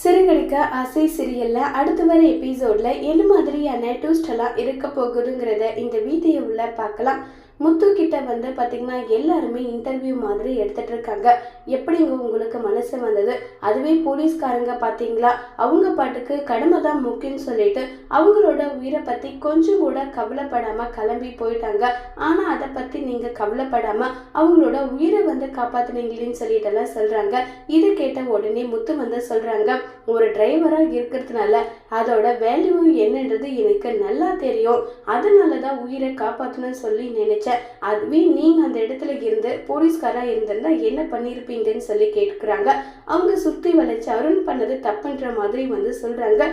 சிறுகடிக்க ஆசை சிரியல்ல அடுத்து வர எபிசோட்ல என்ன மாதிரியான ட்விஸ்ட் எல்லாம் இருக்க போகுதுங்கிறத இந்த வீடியோவில் பார்க்கலாம். முத்து கிட்ட வந்து பார்த்தீங்கன்னா எல்லாருமே இன்டர்வியூ மாதிரி எடுத்துட்டு இருக்காங்க. எப்படிங்க உங்களுக்கு மனசு வந்தது? அதுவே போலீஸ்காரங்க பார்த்தீங்களா அவங்க பாட்டுக்கு கடமை தான் முக்கியம்னு சொல்லிட்டு அவங்களோட உயிரை பற்றி கொஞ்சம் கூட கவலைப்படாமல் கிளம்பி போயிட்டாங்க. ஆனால் அதை பற்றி நீங்கள் கவலைப்படாமல் அவங்களோட உயிரை வந்து காப்பாற்றுனீங்களேன்னு சொல்லிகிட்டெல்லாம் சொல்கிறாங்க இதை கேட்ட உடனே முத்து வந்து சொல்கிறாங்க ஒரு டிரைவராக இருக்கிறதுனால அதோட வேல்யூ என்னன்றது எனக்கு நல்லா தெரியும். அதனால தான் உயிரை காப்பாற்றணும்னு சொல்லி நினைச்சேன். அதுவே நீங்கள் அந்த இடத்துல இருந்து போலீஸ்காராக இருந்திருந்தா என்ன பண்ணியிருப்பீங்கன்னு சொல்லி கேட்குறாங்க. அவங்க சுற்றி வளைச்சு அருண் பண்ணது தப்புன்ற மாதிரி வந்து சொல்கிறாங்க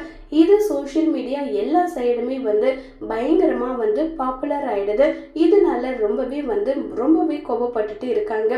இது சோஷியல் மீடியா எல்லா சைடுமே வந்து பயங்கரமாக வந்து பாப்புலர் ஆகிடுது இதனால ரொம்பவே வந்து ரொம்பவே கோபப்பட்டுட்டு இருக்காங்க.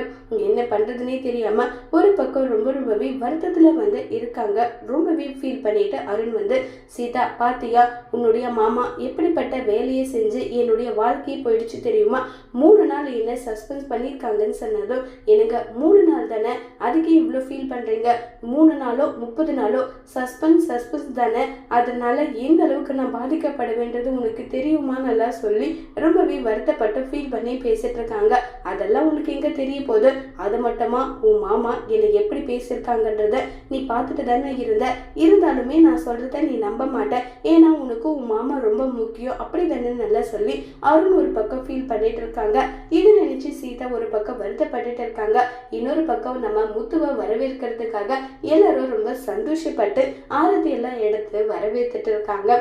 என்ன பண்ணுறதுனே தெரியாமல் ஒரு பக்கம் ரொம்ப ரொம்பவே வருத்தத்தில் வந்து இருக்காங்க. ரொம்பவே ஃபீல் பண்ணிட்டு அருண் வந்து சீதா பாத்தியா உன்னுடைய மாமா எப்படிப்பட்ட வேலையை செஞ்சு என்னுடைய வாழ்க்கையை போயிடுச்சு தெரியுமா? மூணு நாள் என்ன சஸ்பென்ஸ் பண்ணியிருக்காங்கன்னு சொன்னதும் எனக்கு மூணு நாள் தானே? அதுக்கு இவ்வளோ ஃபீல் பண்ணுறீங்க மூணு நாளோ முப்பது நாளோ? சஸ்பென்ஸ் சஸ்பென்ஸ் தானே? அதனால எந்த அளவுக்கு நான் பாதிக்கப்படுவேன்றது உனக்கு தெரியுமா நல்லா சொல்லி ரொம்பவே வருத்தப்பட்டு ஃபீல் பண்ணி பேசிட்டு இருக்காங்க. அதெல்லாம் உனக்கு எங்க தெரிய போகுது? அது மட்டுமா? உன் மாமா என்னை எப்படி பேசியிருக்காங்கன்றத நீ பார்த்துட்டு தானே இருந்த. இருந்தாலுமே நான் சொல்றத நீ நம்ப மாட்டேன் ஏன்னா உனக்கு உன் மாமா ரொம்ப முக்கியம். அப்படி தானே நல்லா சொல்லி அருண் ஒரு பக்கம் ஃபீல் பண்ணிட்டு இருக்காங்க. இது நினைச்சு சீதா ஒரு பக்கம் வருத்தப்பட்டுட்டு இருக்காங்க. இன்னொரு பக்கம் நம்ம முத்துவை வரவேற்கிறதுக்காக எல்லாரும் ரொம்ப சந்தோஷப்பட்டு ஆரதி எல்லாம் எடுத்து வரவேற்றுட்டு இருக்காங்க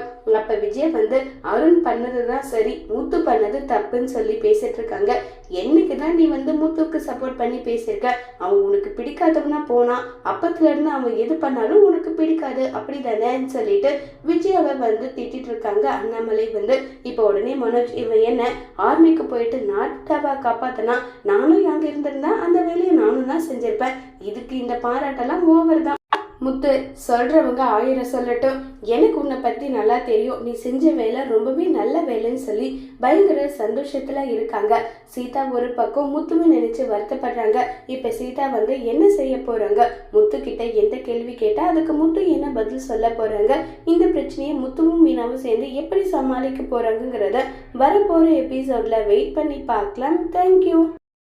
அப்ப விஜய் வந்து அருண் பண்ணதுதான் சரி மூத்து பண்ணது தப்புன்னு சொல்லி பேசிட்டு இருக்காங்க என்னைக்கு தான் நீ வந்து மூத்துக்கு சப்போர்ட் பண்ணி பேசியிருக்க? அவன் உனக்கு பிடிக்காதவனா போனா அப்பத்துல இருந்து அவன் எது பண்ணாலும் உனக்கு பிடிக்காது அப்படி தானேன்னு சொல்லிட்டு விஜயாவை வந்து திட்டிட்டு இருக்காங்க அண்ணாமலை வந்து. இப்போ உடனே மனோஜ் இவன் என்ன ஆர்மிக்கு போயிட்டு நாட்டாவா காப்பாத்தனா? நானும் அங்க இருந்திருந்தா அந்த வேலையை நானும் தான் செஞ்சிருப்பேன். இதுக்கு இந்த பாராட்டெல்லாம் ஓவர் தான் முத்து சொல்கிறவங்க ஆயிரம் சொல்லட்டும். எனக்கு உன்னை பற்றி நல்லா தெரியும். நீ செஞ்ச வேலை ரொம்பவே நல்ல வேலைன்னு சொல்லி பயங்கர சந்தோஷத்தில் இருக்காங்க. சீதா ஒரு பக்கம் முத்துவை நினச்சி வருத்தப்படுறாங்க. இப்போ சீதா வந்து என்ன செய்ய போகிறாங்க முத்து கிட்ட எந்த கேள்வி கேட்டால் அதுக்கு முத்து என்ன பதில் சொல்ல போகிறாங்க இந்த பிரச்சனையை முத்துவும் மீனாவும் சேர்ந்து எப்படி சமாளிக்க போகிறாங்கங்கிறத வரப்போகிற எபிசோடில் வெயிட் பண்ணி பார்க்கலாம். தேங்க்யூ